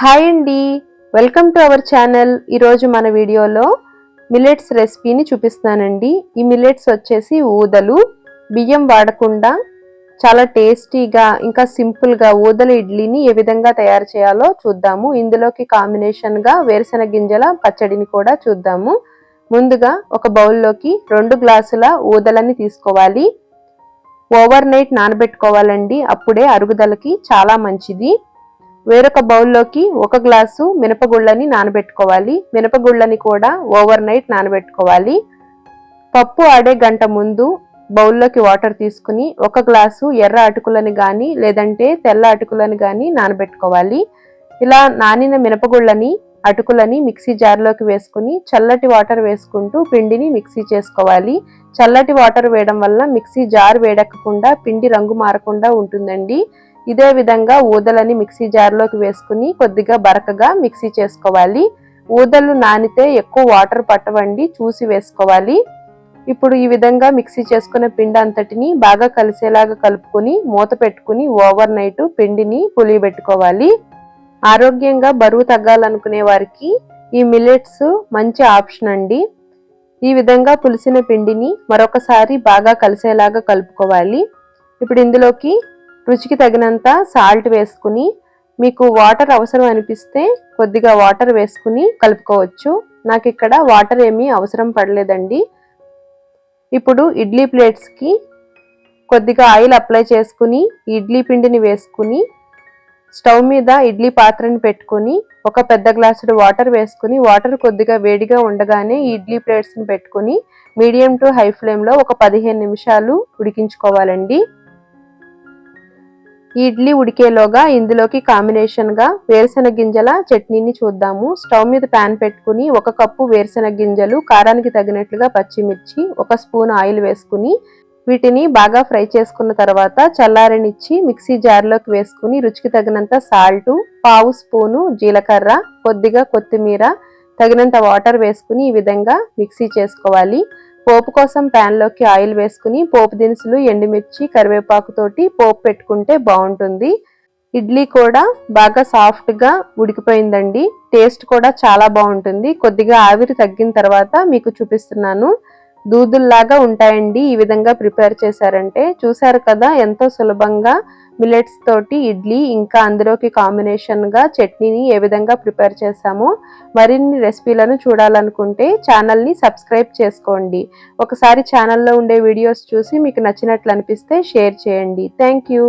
Hi అండి. Welcome to our channel. ఈరోజు మన వీడియోలో మిల్లెట్స్ రెసిపీని చూపిస్తానండి ఈ మిల్లెట్స్ వచ్చేసి ఊదలు బియ్యం వాడకుండా చాలా టేస్టీగా ఇంకా సింపుల్గా ఊదల ఇడ్లీని ఏ విధంగా తయారు చేయాలో చూద్దాము. ఇందులోకి కాంబినేషన్గా వేరుశెనగ గింజల పచ్చడిని కూడా చూద్దాము. ముందుగా ఒక బౌల్లోకి రెండు గ్లాసుల ఊదలని తీసుకోవాలి. ఓవర్ నైట్ నానబెట్టుకోవాలండి. అప్పుడే అరుగుదలకి చాలా మంచిది. వేరొక బౌల్లోకి ఒక గ్లాసు మినపగుళ్ళని నానబెట్టుకోవాలి. మినపగుళ్ళని కూడా ఓవర్ నైట్ నానబెట్టుకోవాలి. పప్పు ఆడే గంట ముందు బౌల్లోకి వాటర్ తీసుకుని ఒక గ్లాసు ఎర్ర అటుకులని కానీ లేదంటే తెల్ల అటుకులని కానీ నానబెట్టుకోవాలి. ఇలా నానిన మినపగుళ్ళని అటుకులని మిక్సీ జార్లోకి వేసుకుని చల్లటి వాటర్ వేసుకుంటూ పిండిని మిక్సీ చేసుకోవాలి. చల్లటి వాటర్ వేయడం వల్ల మిక్సీ జార్ వేడెక్కకుండా పిండి రంగు మారకుండా ఉంటుందండి. ఇదే విధంగా ఊదలని మిక్సీ జార్లోకి వేసుకుని కొద్దిగా బరకగా మిక్సీ చేసుకోవాలి. ఊదలు నానితే ఎక్కువ వాటర్ పట్టవండి చూసి వేసుకోవాలి. ఇప్పుడు ఈ విధంగా మిక్సీ చేసుకున్న పిండి అంతటిని బాగా కలిసేలాగా కలుపుకొని మూత పెట్టుకుని ఓవర్ నైట్ పిండిని పులియబెట్టుకోవాలి. ఆరోగ్యంగా బరువు తగ్గాలనుకునే వారికి ఈ మిల్లెట్స్ మంచి ఆప్షన్ అండి. ఈ విధంగా పులిసిన పిండిని మరొకసారి బాగా కలిసేలాగా కలుపుకోవాలి. ఇప్పుడు ఇందులోకి రుచికి తగినంత సాల్ట్ వేసుకుని మీకు వాటర్ అవసరం అనిపిస్తే కొద్దిగా వాటర్ వేసుకుని కలుపుకోవచ్చు. నాకు ఇక్కడ వాటర్ ఏమీ అవసరం పడలేదండి. ఇప్పుడు ఇడ్లీ ప్లేట్స్కి కొద్దిగా ఆయిల్ అప్లై చేసుకుని ఇడ్లీ పిండిని వేసుకుని స్టవ్ మీద ఇడ్లీ పాత్రని పెట్టుకుని ఒక పెద్ద గ్లాసుడు వాటర్ వేసుకుని వాటర్ కొద్దిగా వేడిగా ఉండగానే ఇడ్లీ ప్లేట్స్ని పెట్టుకుని మీడియం టు హై ఫ్లేమ్లో ఒక పదిహేను నిమిషాలు ఉడికించుకోవాలండి. ఇడ్లీ ఉడికేలోగా ఇందులోకి కాంబినేషన్గా వేరుశెనగ గింజల చట్నీని చూద్దాము. స్టవ్ మీద ప్యాన్ పెట్టుకుని ఒక కప్పు వేరుశెనగ గింజలు కారానికి తగినట్లుగా పచ్చిమిర్చి ఒక స్పూన్ ఆయిల్ వేసుకుని వీటిని బాగా ఫ్రై చేసుకున్న తర్వాత చల్లారనిచ్చి మిక్సీ జార్లోకి వేసుకుని రుచికి తగినంత సాల్టు పావు స్పూను జీలకర్ర కొద్దిగా కొత్తిమీర తగినంత వాటర్ వేసుకుని ఈ విధంగా మిక్సీ చేసుకోవాలి. పోపు కోసం ప్యాన్లోకి ఆయిల్ వేసుకుని పోపు దినుసులు ఎండుమిర్చి కరివేపాకుతోటి పోపు పెట్టుకుంటే బాగుంటుంది. ఇడ్లీ కూడా బాగా సాఫ్ట్గా ఉడికిపోయిందండి. టేస్ట్ కూడా చాలా బాగుంటుంది. కొద్దిగా ఆవిరి తగ్గిన తర్వాత మీకు చూపిస్తున్నాను. దూదుల్లాగా ఉంటాయండి. ఈ విధంగా ప్రిపేర్ చేశారంటే చూశారు కదా ఎంతో సులభంగా మిలెట్స్ తోటి ఇడ్లీ ఇంకా అందులోకి కాంబినేషన్గా చట్నీని ఏ విధంగా ప్రిపేర్ చేశామో మరిన్ని రెసిపీలను చూడాలనుకుంటే ఛానల్ని సబ్స్క్రైబ్ చేసుకోండి. ఒకసారి ఛానల్లో ఉండే వీడియోస్ చూసి మీకు నచ్చినట్లు అనిపిస్తే షేర్ చేయండి. Thank you